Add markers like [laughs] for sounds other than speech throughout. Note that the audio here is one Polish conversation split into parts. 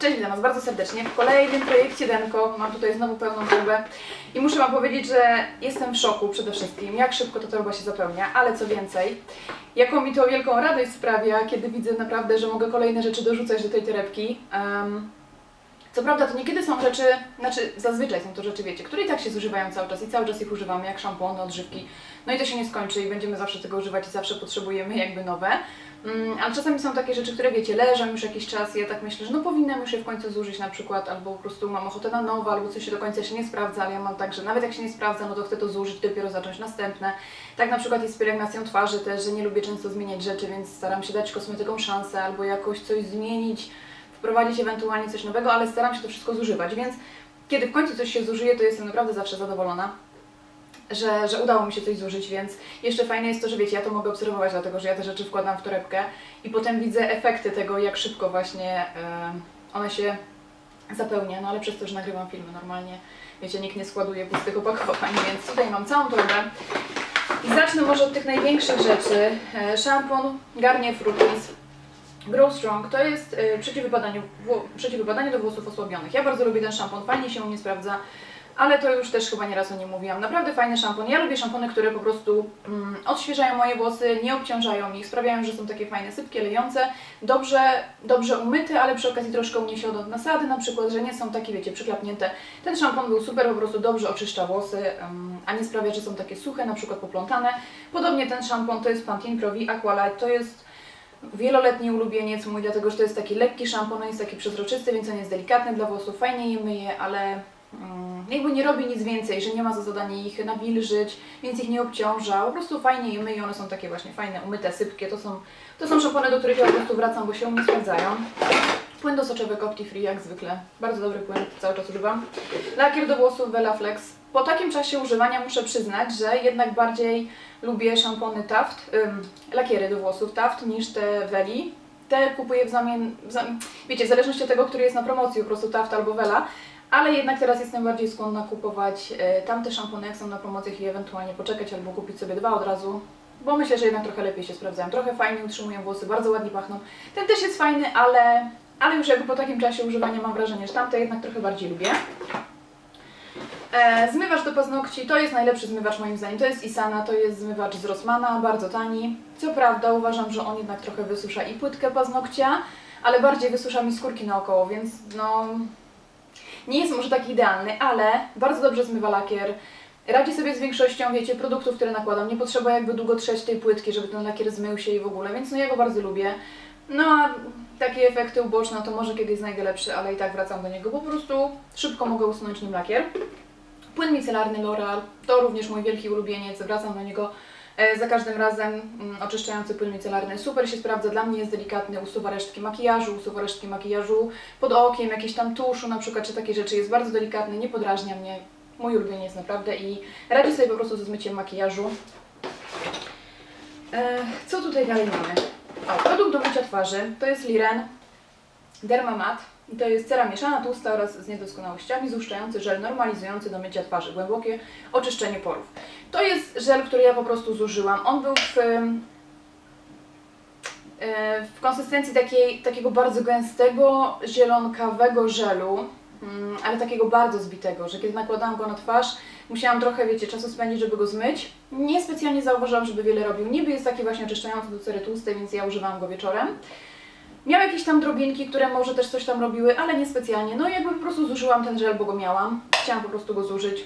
Cześć, witam Was bardzo serdecznie w kolejnym projekcie Denko. Mam tutaj znowu pełną torbę i muszę Wam powiedzieć, że jestem w szoku przede wszystkim, jak szybko ta torba się zapełnia, ale co więcej, jaką mi to wielką radość sprawia, kiedy widzę naprawdę, że mogę kolejne rzeczy dorzucać do tej torebki. Em, co prawda to niekiedy są rzeczy, znaczy zazwyczaj są to rzeczy, wiecie, które i tak się zużywają cały czas i cały czas ich używamy, jak szampony, odżywki. No i to się nie skończy i będziemy zawsze tego używać i zawsze potrzebujemy jakby nowe. Mm, ale czasami są takie rzeczy, które wiecie, leżą już jakiś czas i ja tak myślę, że no powinnam już je w końcu zużyć na przykład, albo po prostu mam ochotę na nowe, albo coś się do końca się nie sprawdza, ale ja mam tak, że nawet jak się nie sprawdza, no to chcę to zużyć, dopiero zacząć następne. Tak na przykład jest z pielęgnacją twarzy też, że nie lubię często zmieniać rzeczy, więc staram się dać kosmetykom szansę, albo jakoś coś zmienić, wprowadzić ewentualnie coś nowego, ale staram się to wszystko zużywać, więc kiedy w końcu coś się zużyje, to jestem naprawdę zawsze zadowolona że, że udało mi się coś zużyć, więc jeszcze fajne jest to, że wiecie, ja to mogę obserwować, dlatego że ja te rzeczy wkładam w torebkę i potem widzę efekty tego, jak szybko właśnie e, one się zapełnia, no ale przez to, że nagrywam filmy normalnie, wiecie, nikt nie składuje pustych opakowań, więc tutaj mam całą torbę. I zacznę może od tych największych rzeczy. E, Szampon Garnier Fructis Grow Strong to jest e, przeciwwypadanie, do włosów osłabionych. Ja bardzo lubię ten szampon, fajnie się u mnie sprawdza, ale to już też chyba nieraz o nim mówiłam. Naprawdę fajny szampon. Ja lubię szampony, które po prostu mm, odświeżają moje włosy, nie obciążają ich, sprawiają, że są takie fajne, sypkie, lejące, dobrze, dobrze umyte, ale przy okazji troszkę uniesione od nasady, na przykład, że nie są takie, wiecie, przyklapnięte. Ten szampon był super, po prostu dobrze oczyszcza włosy, em, a nie sprawia, że są takie suche, na przykład poplątane. Podobnie ten szampon to jest Pantene Pro V Aqualight, to jest wieloletni ulubieniec mój, dlatego że to jest taki lekki szampon, on jest taki przezroczysty, więc on jest delikatny dla włosów, fajnie je myje, ale mm, jakby nie robi nic więcej, że nie ma za zadanie ich nawilżyć, więc ich nie obciąża, po prostu fajnie je myje, one są takie właśnie fajne, umyte, sypkie, to są, to są szampony, do których ja po prostu wracam, bo się u mnie sprawdzają. Płyn do soczewek Opti-Free jak zwykle, bardzo dobry płyn, cały czas używam. Lakier do włosów Vela Flex. Po takim czasie używania muszę przyznać, że jednak bardziej lubię szampony Taft, ym, lakiery do włosów Taft niż te Veli. Te kupuję w zamian, w zam... wiecie, w zależności od tego, który jest na promocji, po prostu Taft albo Vela. Ale jednak teraz jestem bardziej skłonna kupować e, tamte szampony, jak są na promocjach i ewentualnie poczekać albo kupić sobie dwa od razu. Bo myślę, że jednak trochę lepiej się sprawdzają. Trochę fajnie utrzymują włosy, bardzo ładnie pachną. Ten też jest fajny, ale, ale już jakby po takim czasie używania mam wrażenie, że tamte jednak trochę bardziej lubię. E, zmywacz do paznokci to jest najlepszy zmywacz moim zdaniem. To jest Isana, to jest zmywacz z Rossmana, bardzo tani. Co prawda uważam, że on jednak trochę wysusza i płytkę paznokcia, ale bardziej wysusza mi skórki naokoło, więc no nie jest może taki idealny, ale bardzo dobrze zmywa lakier. Radzi sobie z większością, wiecie, produktów, które nakładam. Nie potrzeba jakby długo trzeć tej płytki, żeby ten lakier zmył się i w ogóle, więc no ja go bardzo lubię. No a takie efekty uboczne to może kiedyś znajdę lepszy, ale i tak wracam do niego, po prostu szybko mogę usunąć nim lakier. Płyn micelarny L'Oreal to również mój wielki ulubieniec, wracam do niego e, za każdym razem. Mm, Oczyszczający płyn micelarny super się sprawdza, dla mnie jest delikatny, usuwa resztki makijażu, usuwa resztki makijażu pod okiem, jakieś tam tuszu na przykład, czy takie rzeczy, jest bardzo delikatny, nie podrażnia mnie. Mój ulubieniec naprawdę i radzi sobie po prostu ze zmyciem makijażu. E, co tutaj dalej mamy? O, produkt do mycia twarzy, to jest Liren Dermamat. I to jest cera mieszana, tłusta oraz z niedoskonałościami, złuszczający żel normalizujący do mycia twarzy, głębokie oczyszczenie porów. To jest żel, który ja po prostu zużyłam. On był w, e, w konsystencji takiej, takiego bardzo gęstego, zielonkawego żelu, mm, ale takiego bardzo zbitego, że kiedy nakładałam go na twarz, musiałam trochę, wiecie, czasu spędzić, żeby go zmyć. Nie specjalnie zauważyłam, żeby wiele robił. Niby jest taki właśnie oczyszczający do cery tłustej, więc ja używałam go wieczorem. Miał jakieś tam drobinki, które może też coś tam robiły, ale nie specjalnie. No i jakby po prostu zużyłam ten żel, bo go miałam. Chciałam po prostu go zużyć.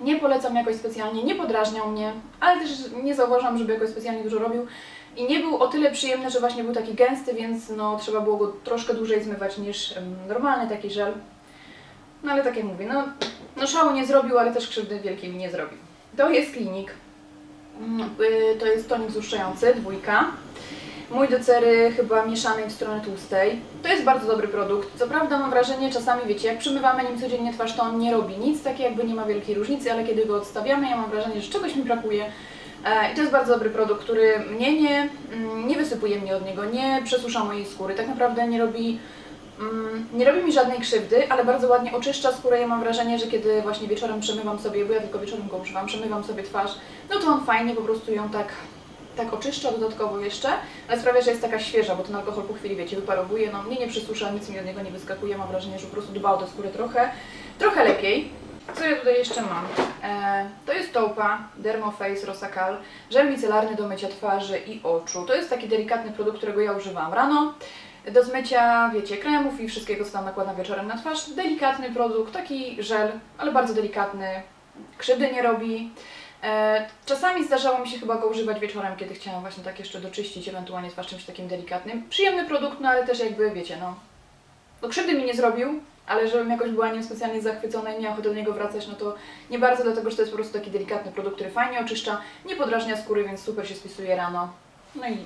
Nie polecam jakoś specjalnie, nie podrażniał mnie, ale też nie zauważam, żeby jakoś specjalnie dużo robił. I nie był o tyle przyjemny, że właśnie był taki gęsty, więc no trzeba było go troszkę dłużej zmywać niż normalny taki żel. No ale tak jak mówię, no, no szału nie zrobił, ale też krzywdy wielkiej mi nie zrobił. To jest klinik. Mm, y, To jest tonik złuszczający, dwójka. Mój do cery chyba mieszanej w stronę tłustej. To jest bardzo dobry produkt. Co prawda mam wrażenie, czasami wiecie, jak przymywamy nim codziennie twarz, to on nie robi nic, tak jakby nie ma wielkiej różnicy, ale kiedy go odstawiamy, ja mam wrażenie, że czegoś mi brakuje. E, I to jest bardzo dobry produkt, który mnie nie, mm, nie wysypuje mnie od niego, nie przesusza mojej skóry. Tak naprawdę nie robi, mm, nie robi mi żadnej krzywdy, ale bardzo ładnie oczyszcza skórę. Ja mam wrażenie, że kiedy właśnie wieczorem przemywam sobie, bo ja tylko wieczorem go używam, przemywam sobie twarz, no to on fajnie po prostu ją tak tak oczyszcza dodatkowo jeszcze, ale sprawia, że jest taka świeża, bo ten alkohol po chwili, wiecie, wyparowuje, no mnie nie przysusza, nic mi od niego nie wyskakuje, mam wrażenie, że po prostu dba o tę skórę trochę, trochę lepiej. Co ja tutaj jeszcze mam? E, to jest Toupa Dermoface Rosacal, żel micelarny do mycia twarzy i oczu. To jest taki delikatny produkt, którego ja używam rano. Do zmycia, wiecie, kremów i wszystkiego, co tam nakładam wieczorem na twarz. Delikatny produkt, taki żel, ale bardzo delikatny, krzywdy nie robi. E, czasami zdarzało mi się chyba go używać wieczorem, kiedy chciałam właśnie tak jeszcze doczyścić, ewentualnie twarz czymś takim delikatnym. Przyjemny produkt, no ale też jakby, wiecie, no, no krzywdy mi nie zrobił, ale żebym jakoś była nim specjalnie zachwycona i miała ochotę do niego wracać, no to nie bardzo, dlatego że to jest po prostu taki delikatny produkt, który fajnie oczyszcza, nie podrażnia skóry, więc super się spisuje rano. No i,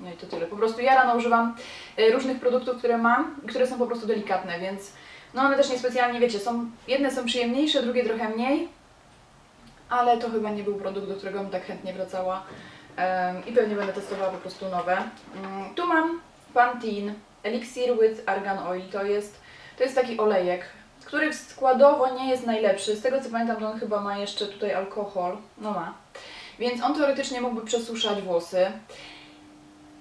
no i to tyle. Po prostu ja rano używam e, różnych produktów, które mam, które są po prostu delikatne, więc no one też niespecjalnie, wiecie, są, jedne są przyjemniejsze, drugie trochę mniej, ale to chyba nie był produkt, do którego bym tak chętnie wracała i pewnie będę testowała po prostu nowe. Mm, tu mam Pantene Elixir with Argan Oil, to jest, to jest taki olejek, który składowo nie jest najlepszy, z tego co pamiętam to on chyba ma jeszcze tutaj alkohol, no ma, więc on teoretycznie mógłby przesuszać włosy.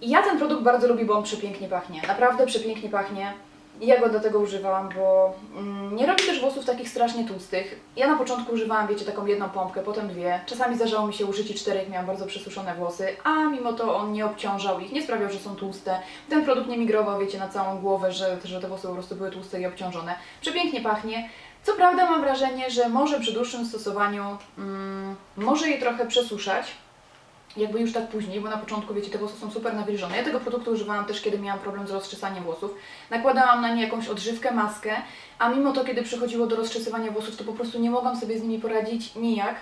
I ja ten produkt bardzo lubię, bo on przepięknie pachnie, naprawdę przepięknie pachnie. Ja go do tego używałam, bo mm, nie robi też włosów takich strasznie tłustych. Ja na początku używałam, wiecie, taką jedną pompkę, potem dwie. Czasami zdarzało mi się użyć i czterech, miałam bardzo przesuszone włosy, a mimo to on nie obciążał ich, nie sprawiał, że są tłuste. Ten produkt nie migrował, wiecie, na całą głowę, że, że te włosy po prostu były tłuste i obciążone. Przepięknie pachnie. Co prawda mam wrażenie, że może przy dłuższym stosowaniu mm, może je trochę przesuszać, jakby już tak później, bo na początku, wiecie, te włosy są super nawilżone. Ja tego produktu używałam też, kiedy miałam problem z rozczesaniem włosów. Nakładałam na nie jakąś odżywkę, maskę, a mimo to, kiedy przychodziło do rozczesywania włosów, to po prostu nie mogłam sobie z nimi poradzić nijak.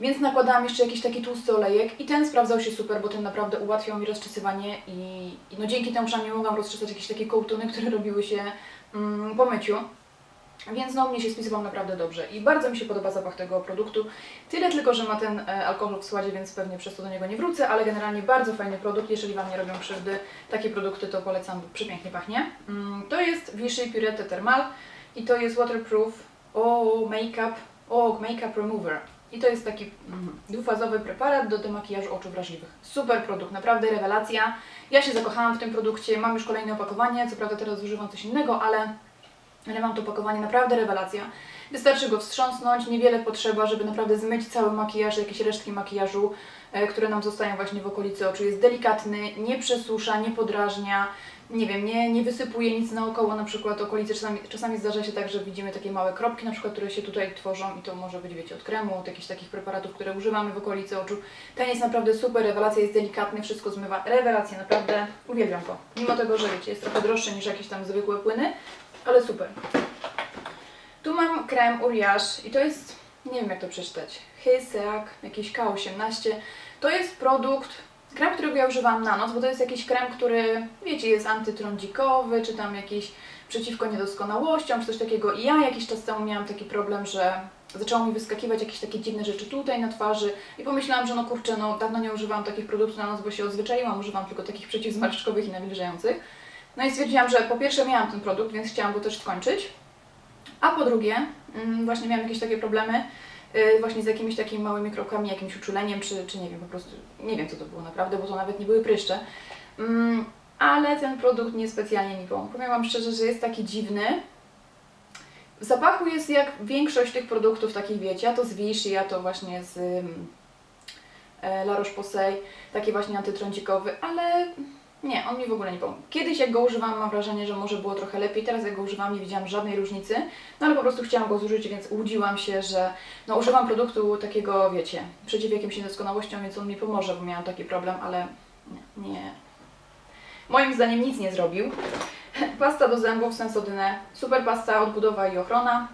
Więc nakładałam jeszcze jakiś taki tłusty olejek i ten sprawdzał się super, bo ten naprawdę ułatwiał mi rozczesywanie i, no dzięki temu przynajmniej mogłam rozczesać jakieś takie kołtuny, które robiły się mm, po myciu. Więc no, mnie się spisywał naprawdę dobrze i bardzo mi się podoba zapach tego produktu. Tyle tylko, że ma ten e, alkohol w składzie, więc pewnie przez to do niego nie wrócę, ale generalnie bardzo fajny produkt. Jeżeli Wam nie robią krzywdy takie produkty, to polecam, bo przepięknie pachnie. Mm, to jest Vichy Purette Thermal i to jest waterproof o makeup, o makeup remover. I to jest taki mm, dwufazowy preparat do demakijażu oczu wrażliwych. Super produkt, naprawdę rewelacja. Ja się zakochałam w tym produkcie, mam już kolejne opakowanie, co prawda teraz używam coś innego, ale ale mam to opakowanie naprawdę rewelacja. Wystarczy go wstrząsnąć, niewiele potrzeba, żeby naprawdę zmyć cały makijaż, jakieś resztki makijażu, e, które nam zostają właśnie w okolicy oczu. Jest delikatny, nie przesusza, nie podrażnia, nie wiem, nie, nie wysypuje nic naokoło, na przykład okolicy. Czasami, czasami zdarza się tak, że widzimy takie małe kropki, na przykład, które się tutaj tworzą i to może być, wiecie, od kremu, od jakichś takich preparatów, które używamy w okolicy oczu. Ten jest naprawdę super, rewelacja jest delikatny, wszystko zmywa. Rewelacja, naprawdę uwielbiam to. Mimo tego, że wiecie, jest trochę droższy niż jakieś tam zwykłe płyny, ale super. Tu mam krem Uriage i to jest, nie wiem jak to przeczytać, Hyseak, jakiś K18. To jest produkt, krem, którego ja używam na noc, bo to jest jakiś krem, który, wiecie, jest antytrądzikowy, czy tam jakiś przeciwko niedoskonałościom, czy coś takiego. I ja jakiś czas temu miałam taki problem, że zaczęło mi wyskakiwać jakieś takie dziwne rzeczy tutaj na twarzy i pomyślałam, że no kurczę, no dawno nie używałam takich produktów na noc, bo się odzwyczaiłam, używam tylko takich przeciwzmarszczkowych i nawilżających. No i stwierdziłam, że po pierwsze miałam ten produkt, więc chciałam go też skończyć, a po drugie mm, właśnie miałam jakieś takie problemy yy, właśnie z jakimiś takimi małymi krokami, jakimś uczuleniem, czy, czy nie wiem, po prostu nie wiem co to było naprawdę, bo to nawet nie były pryszcze. Mm, ale ten produkt niespecjalnie mi pomógł. Powiem Wam szczerze, że jest taki dziwny. W zapachu jest jak większość tych produktów takich, wiecie, a to z Vichy, a to właśnie z e, La Roche-Posay, taki właśnie antytrądzikowy, ale nie, on mi w ogóle nie pomógł. Kiedyś jak go używałam, mam wrażenie, że może było trochę lepiej, teraz jak go używam nie widziałam żadnej różnicy, no ale po prostu chciałam go zużyć, więc łudziłam się, że no używam produktu takiego, wiecie, przeciw jakimś niedoskonałościom, więc on mi pomoże, bo miałam taki problem, ale nie, nie. Moim zdaniem nic nie zrobił. [laughs] Pasta do zębów Sensodyne, super pasta, odbudowa i ochrona.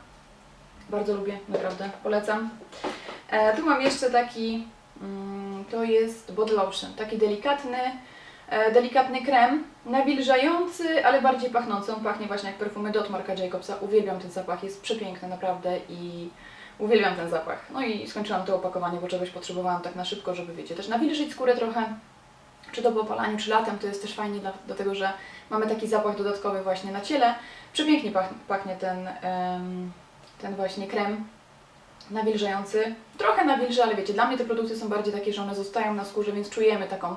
Bardzo lubię, naprawdę, polecam. E, tu mam jeszcze taki, mm, to jest body lotion, taki delikatny, delikatny krem, nawilżający, ale bardziej pachnący. On pachnie właśnie jak perfumy Dot Marka Jacobsa. Uwielbiam ten zapach, jest przepiękny naprawdę i uwielbiam ten zapach. No i skończyłam to opakowanie, bo czegoś potrzebowałam tak na szybko, żeby wiecie, też nawilżyć skórę trochę. Czy to po opalaniu, czy latem, to jest też fajnie, dla, dlatego że mamy taki zapach dodatkowy właśnie na ciele. Przepięknie pachnie, pachnie ten, ten właśnie krem. nawilżający. Trochę nawilża, ale wiecie, dla mnie te produkty są bardziej takie, że one zostają na skórze, więc czujemy taką,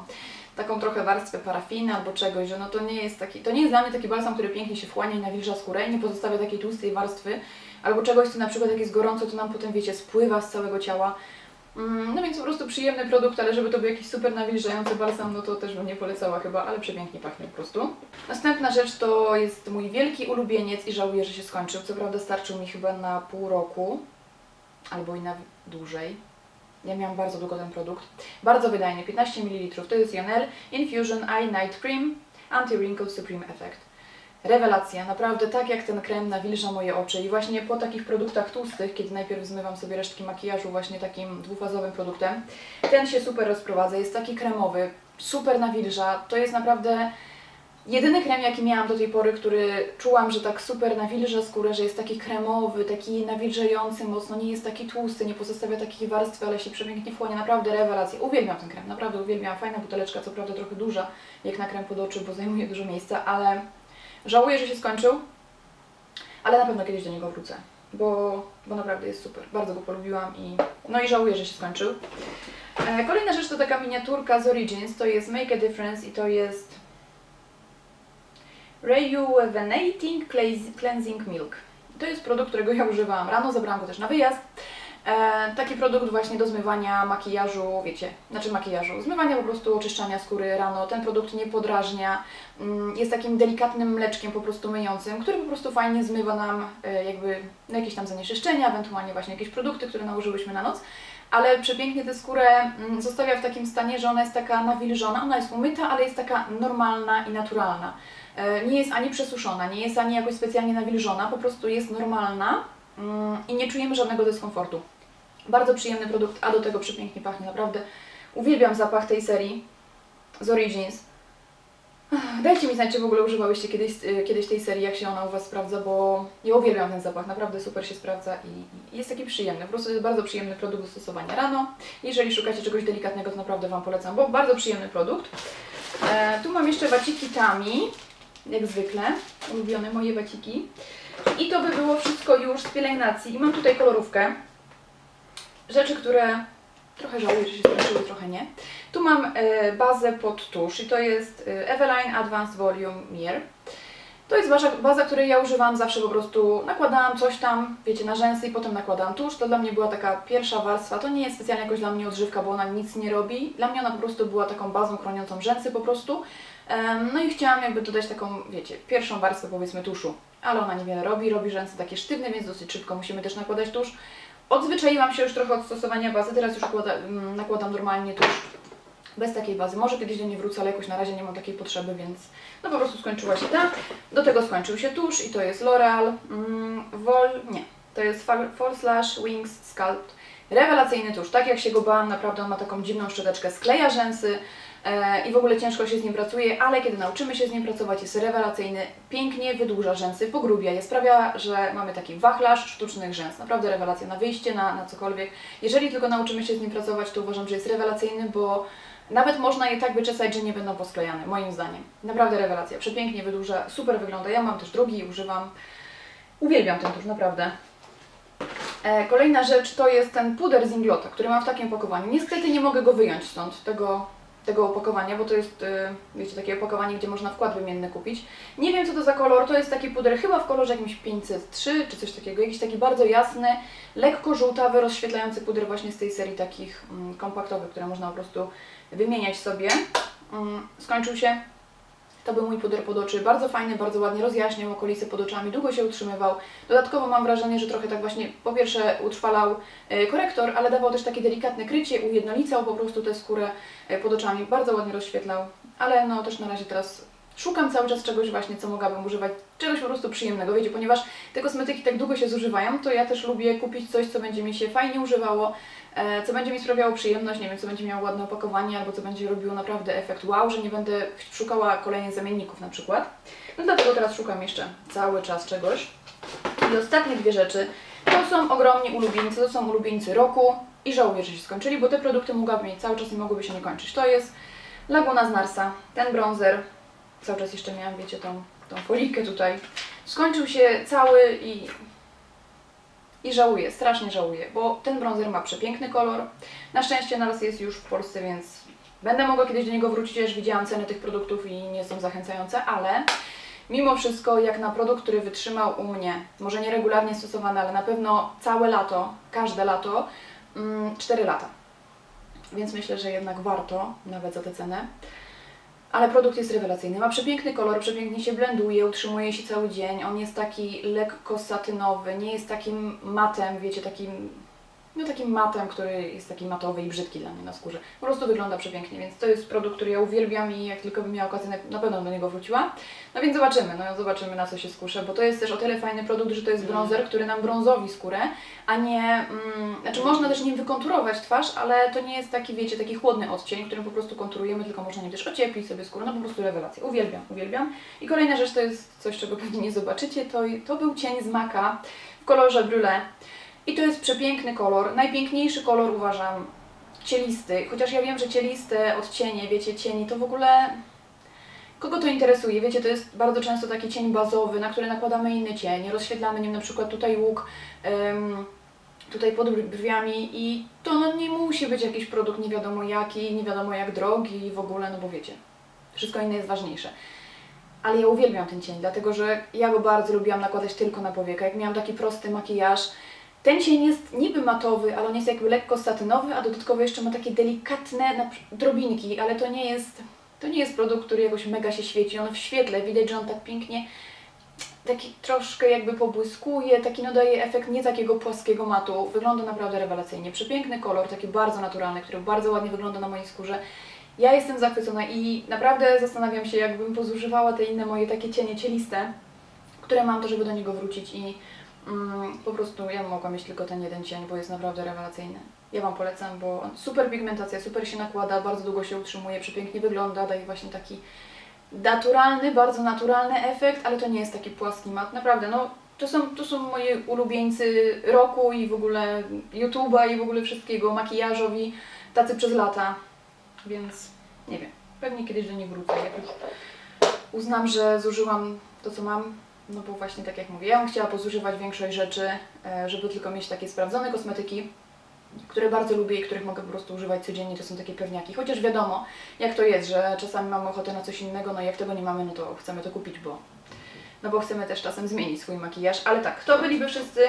taką trochę warstwę parafiny albo czegoś, że no to nie jest taki, to nie jest dla mnie taki balsam, który pięknie się wchłania i nawilża skórę i nie pozostawia takiej tłustej warstwy, albo czegoś, co na przykład jak jest gorąco, to nam potem, wiecie, spływa z całego ciała. Mm, No więc po prostu przyjemny produkt, ale żeby to był jakiś super nawilżający balsam, no to też bym nie polecała chyba, ale przepięknie pachnie po prostu. Następna rzecz to jest mój wielki ulubieniec i żałuję, że się skończył. Co prawda starczył mi chyba na pół roku, albo i na dłużej. Ja miałam bardzo długo ten produkt. Bardzo wydajny, 15 ml. To jest Jonel Infusion Eye Night Cream Anti-Wrinkle Supreme Effect. Rewelacja, naprawdę tak jak ten krem nawilża moje oczy i właśnie po takich produktach tłustych, kiedy najpierw zmywam sobie resztki makijażu właśnie takim dwufazowym produktem, ten się super rozprowadza, jest taki kremowy, super nawilża, to jest naprawdę jedyny krem jaki miałam do tej pory, który czułam, że tak super nawilża skórę, że jest taki kremowy, taki nawilżający mocno, nie jest taki tłusty, nie pozostawia takiej warstwy, ale się przepięknie wchłania, naprawdę rewelacja, uwielbiam ten krem, naprawdę uwielbiam, fajna buteleczka, co prawda trochę duża, jak na krem pod oczy, bo zajmuje dużo miejsca, ale Żałuję, że się skończył, ale na pewno kiedyś do niego wrócę, bo, bo naprawdę jest super. Bardzo go polubiłam i no i żałuję, że się skończył. E, kolejna rzecz to taka miniaturka z Origins, to jest Make a Difference i to jest Rejuvenating Cleans- Cleansing Milk. To jest produkt, którego ja używałam rano, zabrałam go też na wyjazd. E, taki produkt właśnie do zmywania makijażu, wiecie, znaczy makijażu, zmywania po prostu oczyszczania skóry rano. Ten produkt nie podrażnia, mm, jest takim delikatnym mleczkiem po prostu myjącym, który po prostu fajnie zmywa nam e, jakby no, jakieś tam zanieczyszczenia, ewentualnie właśnie jakieś produkty, które nałożyłyśmy na noc. Ale przepięknie tę skórę mm, zostawia w takim stanie, że ona jest taka nawilżona, ona jest umyta, ale jest taka normalna i naturalna. E, Nie jest ani przesuszona, nie jest ani jakoś specjalnie nawilżona, po prostu jest normalna mm, i nie czujemy żadnego dyskomfortu. Bardzo przyjemny produkt, a do tego przepięknie pachnie, naprawdę. Uwielbiam zapach tej serii z Origins. Dajcie mi znać, czy w ogóle używałyście kiedyś, y, kiedyś tej serii, jak się ona u Was sprawdza, bo ja uwielbiam ten zapach, naprawdę super się sprawdza i jest taki przyjemny. Po prostu jest bardzo przyjemny produkt do stosowania rano. Jeżeli szukacie czegoś delikatnego, to naprawdę Wam polecam, bo bardzo przyjemny produkt. E, tu mam jeszcze waciki Tami, jak zwykle, ulubione moje waciki. I to by było wszystko już z pielęgnacji. I mam tutaj kolorówkę rzeczy, które trochę żałuję, że się skończyły, trochę nie. Tu mam e, bazę pod tusz i to jest e, Eveline Advanced Volume Mirror. To jest baza, baza, której ja używam zawsze po prostu nakładałam coś tam, wiecie, na rzęsy i potem nakładałam tusz. To dla mnie była taka pierwsza warstwa. To nie jest specjalnie jakoś dla mnie odżywka, bo ona nic nie robi. Dla mnie ona po prostu była taką bazą chroniącą rzęsy po prostu. No i chciałam jakby dodać taką, wiecie, pierwszą warstwę powiedzmy tuszu. Ale ona niewiele robi, robi rzęsy takie sztywne, więc dosyć szybko musimy też nakładać tusz. Odzwyczaiłam się już trochę od stosowania bazy, teraz już nakłada, mm, nakładam normalnie tusz bez takiej bazy. Może kiedyś do niej wrócę, ale jakoś na razie nie mam takiej potrzeby, więc no po prostu skończyła się ta. Do tego skończył się tusz i to jest L'Oreal mm, Vol, nie, to jest Fall Slash Wings Sculpt. Rewelacyjny tusz, tak jak się go bałam, naprawdę on ma taką dziwną szczoteczkę, skleja rzęsy i w ogóle ciężko się z nim pracuje, ale kiedy nauczymy się z nim pracować, jest rewelacyjny, pięknie wydłuża rzęsy, pogrubia je, sprawia, że mamy taki wachlarz sztucznych rzęs. Naprawdę rewelacja na wyjście, na, na cokolwiek. Jeżeli tylko nauczymy się z nim pracować, to uważam, że jest rewelacyjny, bo nawet można je tak wyczesać, że nie będą posklejane, moim zdaniem. Naprawdę rewelacja, przepięknie wydłuża, super wygląda. Ja mam też drugi używam. Uwielbiam ten tusz, naprawdę. E, Kolejna rzecz to jest ten puder z Inglota, który mam w takim opakowaniu. Niestety nie mogę go wyjąć stąd, tego, tego opakowania, bo to jest, e, wiecie, takie opakowanie, gdzie można wkład wymienny kupić. Nie wiem co to za kolor, to jest taki puder chyba w kolorze jakimś 503 czy coś takiego, jakiś taki bardzo jasny, lekko żółtawy, rozświetlający puder właśnie z tej serii takich mm, kompaktowych, które można po prostu wymieniać sobie. Mm, skończył się. To był mój puder pod oczy, bardzo fajny, bardzo ładnie rozjaśniał okolice pod oczami, długo się utrzymywał. Dodatkowo mam wrażenie, że trochę tak właśnie, po pierwsze utrwalał e, korektor, ale dawał też takie delikatne krycie, ujednolicał po prostu tę skórę e, pod oczami, bardzo ładnie rozświetlał, ale no też na razie teraz szukam cały czas czegoś właśnie, co mogłabym używać, czegoś po prostu przyjemnego, wiecie, ponieważ te kosmetyki tak długo się zużywają, to ja też lubię kupić coś, co będzie mi się fajnie używało, co będzie mi sprawiało przyjemność, nie wiem, co będzie miało ładne opakowanie, albo co będzie robiło naprawdę efekt wow, że nie będę szukała kolejnych zamienników na przykład. No dlatego teraz szukam jeszcze cały czas czegoś. I ostatnie dwie rzeczy, to są ogromni ulubieńcy, to są ulubieńcy roku i żałuję, że się skończyli, bo te produkty mogłabym mieć cały czas i mogłyby się nie kończyć. To jest Laguna z Narsa, ten bronzer, cały czas jeszcze miałam, wiecie, tą, tą folikę tutaj. Skończył się cały i i żałuję, strasznie żałuję, bo ten bronzer ma przepiękny kolor. Na szczęście naraz jest już w Polsce, więc będę mogła kiedyś do niego wrócić, już widziałam ceny tych produktów i nie są zachęcające, ale mimo wszystko jak na produkt, który wytrzymał u mnie, może nie regularnie stosowany, ale na pewno całe lato, każde lato, mm, 4 lata. Więc myślę, że jednak warto nawet za tę cenę. Ale produkt jest rewelacyjny. Ma przepiękny kolor, przepięknie się blenduje, utrzymuje się cały dzień. On jest taki lekko satynowy, nie jest takim matem, wiecie, takim, no takim matem, który jest taki matowy i brzydki dla mnie na skórze. Po prostu wygląda przepięknie, więc to jest produkt, który ja uwielbiam i jak tylko bym miała okazję, na- pewno do niego wróciła. No więc zobaczymy, no zobaczymy na co się skuszę, bo to jest też o tyle fajny produkt, że to jest bronzer, który nam brązowi skórę, a nie, mm, znaczy można też nim wykonturować twarz, ale to nie jest taki, wiecie, taki chłodny odcień, którym po prostu konturujemy, tylko można nim też ocieplić sobie skórę, no po prostu rewelacja. Uwielbiam, uwielbiam. I kolejna rzecz to jest coś, czego pewnie nie zobaczycie, to, to był cień z maka w kolorze brûlée. I to jest przepiękny kolor, najpiękniejszy kolor uważam, cielisty, chociaż ja wiem, że cieliste odcienie, wiecie, cieni, to w ogóle Kogo to interesuje? Wiecie, to jest bardzo często taki cień bazowy, na który nakładamy inny cień, rozświetlamy nim na przykład tutaj łuk, em, tutaj pod brwiami i to no, nie musi być jakiś produkt nie wiadomo jaki, nie wiadomo jak drogi w ogóle, no bo wiecie, wszystko inne jest ważniejsze. Ale ja uwielbiam ten cień, dlatego że ja go bardzo lubiłam nakładać tylko na powiekę. Jak miałam taki prosty makijaż, ten cień jest niby matowy, ale on jest jakby lekko satynowy, a dodatkowo jeszcze ma takie delikatne drobinki, ale to nie jest, to nie jest produkt, który jakoś mega się świeci. On w świetle widać, że on tak pięknie taki troszkę jakby pobłyskuje, taki no daje efekt nie takiego płaskiego matu. Wygląda naprawdę rewelacyjnie. Przepiękny kolor, taki bardzo naturalny, który bardzo ładnie wygląda na mojej skórze. Ja jestem zachwycona i naprawdę zastanawiam się, jakbym pozużywała te inne moje takie cienie cieliste, które mam, to żeby do niego wrócić i mm, po prostu ja mogłam mieć tylko ten jeden cień, bo jest naprawdę rewelacyjny. Ja Wam polecam, bo on- super pigmentacja, super się nakłada, bardzo długo się utrzymuje, przepięknie wygląda, daje właśnie taki naturalny, bardzo naturalny efekt, ale to nie jest taki płaski mat. Naprawdę, no to są, to są moi ulubieńcy roku i w ogóle YouTube'a i w ogóle wszystkiego, makijażowi, tacy przez lata. Więc nie wiem, pewnie kiedyś do nich wrócę, jak już uznam, że zużyłam to, co mam. No bo właśnie tak jak mówię, ja bym chciała pozużywać większość rzeczy, e, żeby tylko mieć takie sprawdzone kosmetyki, które bardzo lubię i których mogę po prostu używać codziennie, to są takie pewniaki. Chociaż wiadomo, jak to jest, że czasami mamy ochotę na coś innego, no i jak tego nie mamy, no to chcemy to kupić, bo no bo chcemy też czasem zmienić swój makijaż. Ale tak, to byliby wszyscy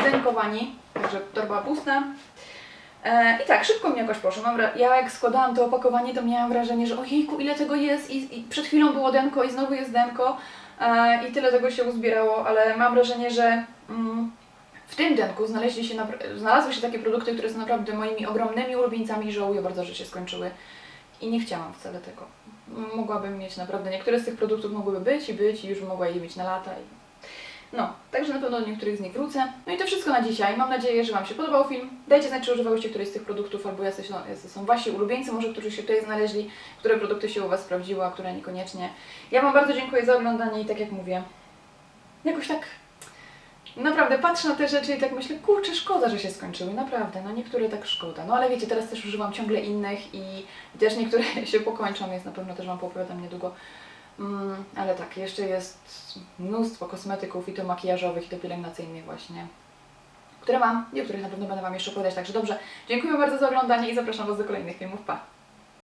zdenkowani, także torba pusta. E, I tak, szybko mi jakoś poszło. Ja jak składałam to opakowanie, to miałam wrażenie, że ojejku, ile tego jest i, i przed chwilą było denko i znowu jest denko i tyle tego się uzbierało, ale mam wrażenie, że mm, w tym denku znaleźli się znalazły się takie produkty, które są naprawdę moimi ogromnymi ulubieńcami i żałuję bardzo, że się skończyły. I nie chciałam wcale tego. Mogłabym mieć naprawdę, niektóre z tych produktów mogłyby być i być i już mogła je mieć na lata. I... No, także na pewno do niektórych z nich wrócę. No i to wszystko na dzisiaj. Mam nadzieję, że Wam się podobał film. Dajcie znać, czy używałyście któryś z tych produktów, albo są, są Wasi ulubieńcy, może którzy się tutaj znaleźli, które produkty się u Was sprawdziły, a które niekoniecznie. Ja Wam bardzo dziękuję za oglądanie i tak jak mówię, jakoś tak naprawdę patrzę na te rzeczy i tak myślę, kurczę, szkoda, że się skończyły, naprawdę, no niektóre tak szkoda. No ale wiecie, teraz też używam ciągle innych i też niektóre [laughs] się pokończą, więc na pewno też Wam poopowiadam niedługo. Mm, ale tak, jeszcze jest mnóstwo kosmetyków i to makijażowych i to pielęgnacyjnych właśnie, które mam i o których na pewno będę Wam jeszcze opowiadać. Także dobrze, dziękuję bardzo za oglądanie i zapraszam Was do kolejnych filmów. Pa!